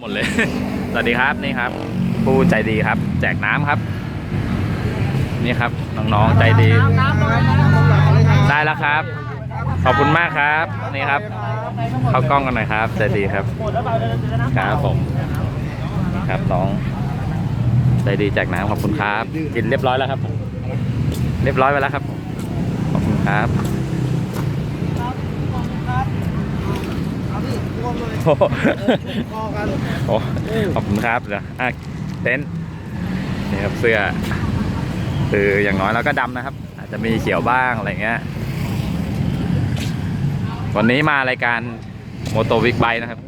หมดเลย สวัสดีครับนี่ครับ ผู้ใจดีครับ แจกน้ำครับ นี่ครับน้องๆใจดี ได้แล้วครับ ขอบคุณมากครับนี่ครับ เข้ากล้องกันหน่อยครับใจดีครับครับผมครับน้องใจดีแจกน้ำขอบคุณครับ กินเรียบร้อยแล้วครับ เรียบร้อยไปแล้วครับ ขอบคุณครับ โอ้โหโอ้ขอบคุณครับเดี๋ยวอะเต็นท์นี่ครับเสื้อคืออย่างน้อยเราก็ดำนะครับ อาจจะมีเขียวบ้างอะไรเงี้ยวันนี้มารายการโมโตวิกไบนะครับ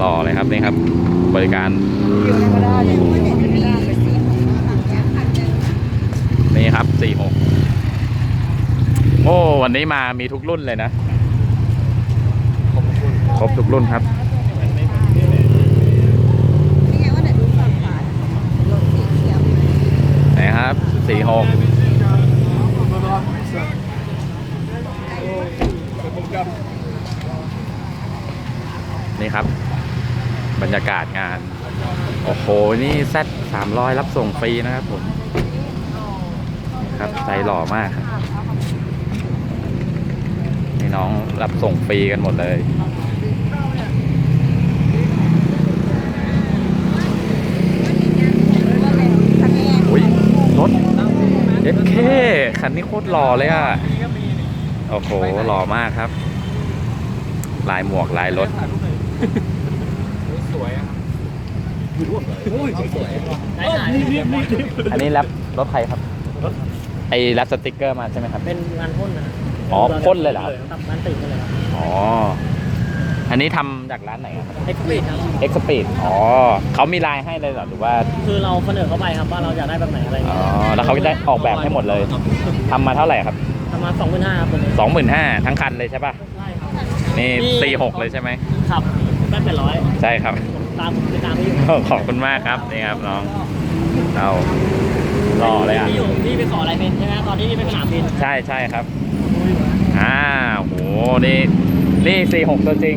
ต่อเลยครับนี่ครับ บริการนี่ครับสี่หก โอ้ วันนี้มามีทุกรุ่นเลยนะ ครบทุกรุ่นครับ นี่ไงว่าเดี๋ยวดูฝั่งขวารถสีเขียวไหนครับสี่หกนี่ครับ บรรยากาศงาน โอ้โห นี่แซดสามร้อยรับส่งฟรีนะครับผม ครับใจหล่อมากครับ นี่น้องรับส่งฟรีกันหมดเลยคันนี้ไงอุ้ยรถเอฟเคคันนี้โคตรหล่อเลยอะ โอ้โหหล่อมากครับ ลายหมวกลายรถอันนี้แรปรถใครครับ ไอ้แรปสติกเกอร์มาใช่ไหมครับ เป็นงานพ่นนะ อ๋อพ่นเลยเหรอครับ ครับงานติดกันเลยครับอ๋อ อันนี้ทำจากร้านไหนครับเอ็กซ์พีครับ X Speed อ๋อเขามีลายให้เลยเหรอหรือว่า คือเราเสนอเข้าไปครับว่าเราอยากได้แบบไหนอะไรอ๋อเงี้ยแล้วเขาก็ได้ออกแบบให้หมดเลยทำมาเท่าไหร่ครับ ประมาณสองพันห้าครับผมสองหมื่นห้าทั้งคันเลยใช่ป่ะ ใช่ครับ นี่นี่สี่หกเลยใช่ไหมขับแป๊บแปดร้อยใช่ครับ ตามไปตามพี่ขอบคุณมากครับ นี่ครับน้องเราหล่อเลยอะพี่อยู่พี่ไปขออะไรเป็นใช่ไหมตอนที่พี่ไปสนามบินใช่ใช่ครับ อ่าโหนี่นี่สี่หกตัวจริง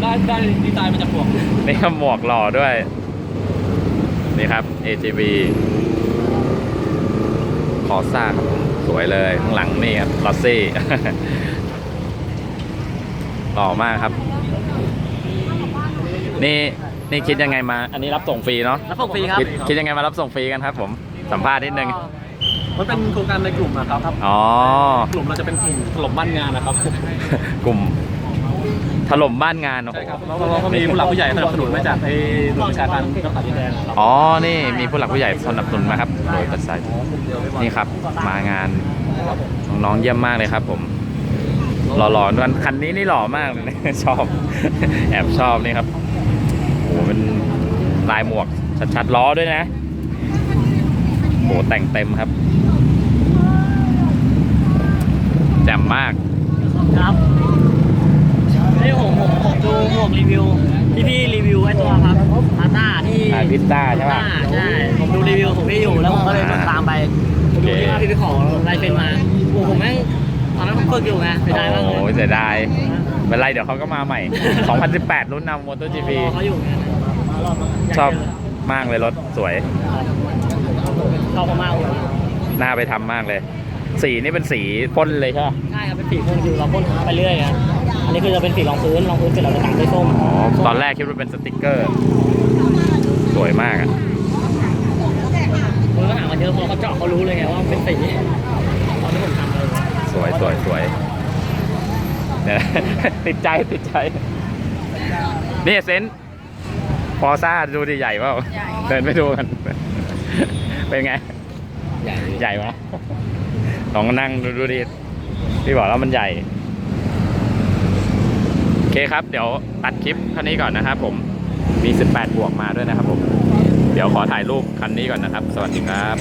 ได้ได้ดีไซน์มาจากพวกนี่หมวกหล่อด้วย นี่ครับ AGV คอซ่าครับผมสวยเลย ข้างหลังนี่ครับลอสซี่หล่อมากครับ นี่นี่คิดยังไงมา อันนี้รับส่งฟรีเนาะแล้วพวกฟรีครับคิดคิดยังไงมารับส่งฟรีกันครับผมสัมภาษณ์นิดนึง มันเป็นโครงการในกลุ่มนะครับอ๋อ กลุ่มเราจะเป็นกลุ่มถล่มบ้านงานนะครับกลุ่มถล่มบ้านงานโอ้โหใช่ครับแล้วเราก็มีผู้หลักผู้ใหญ่สนับสนุนมาจากไอ้หน่วยประชาการรักษาดินแดนนะครับอ๋อ นี่มีผู้หลักผู้ใหญ่สนับสนุนมาครับ โดยกระสายนี่ครับ มางานน้องๆเยี่ยมมากเลยครับ ผมหล่อๆด้วยคันนี้นี่หล่อมากเลยนะ ชอบ แอบชอบนี่ครับโอ้โหเป็นลายหมวกชัดๆล้อด้วยนะโอ้โหแต่งเต็มครับ แจ่มมาก ครับนี่ผมผมผมดูหมวกรีวิวที่พี่รีวิวไอ้ตัวครับพาต้าที่อ่าพิซซ่าใช่ป่ะ อ่าใช่ ผมดูรีวิวของพี่อยู่แล้วผมก็เลยตามไปโอเคดูที่ว่าพี่ไปขอลายเซ็นมาโอ้ผมแม่งตอนนั้นผมฝึกอยู่ไงไปได้มากเลโอ้ยยเสียดายไม่เป็นไรเดี๋ยวเขาก็มาใหม่ 2018 รุ่นนำมอเตอร์จีพีเขาอยู่ไงชอบมากเลยรถสวย ชอบเขามากเลยน่าไปทำมากเลย สีนี่เป็นสีพ่นเลยใช่ไหมใช่ครับเป็นสีพ่นคือเราพ่นไปเรื่อยครับอันนี้คือจะเป็นสีรองพื้นรองพื้นเสร็จเราจะตามด้วยส้มอ๋อตอนแรกคิดว่าเป็นสติกเกอร์ สวยมากอะคนก็ถามมาเยอะพอเขาเจาะเขารู้เลยไงว่ามันเป็นสีตอนที่ผมทำเลยสวยสวยสวยเนี่ยติดใจติดใจนี่เซนต์พอซ่าดูดิใหญ่เปล่าเดินไปดูกัน เป็นไง ใหญ่ใหญ่ไหม ลองนั่งดูดูดิพี่บอกแล้วมันใหญ่ โอเคครับ เดี๋ยวตัดคลิปคันนี้ก่อนนะครับผม มี 18 บวกมาด้วยนะครับผม เดี๋ยวขอถ่ายรูปคันนี้ก่อนนะครับ สวัสดีครับ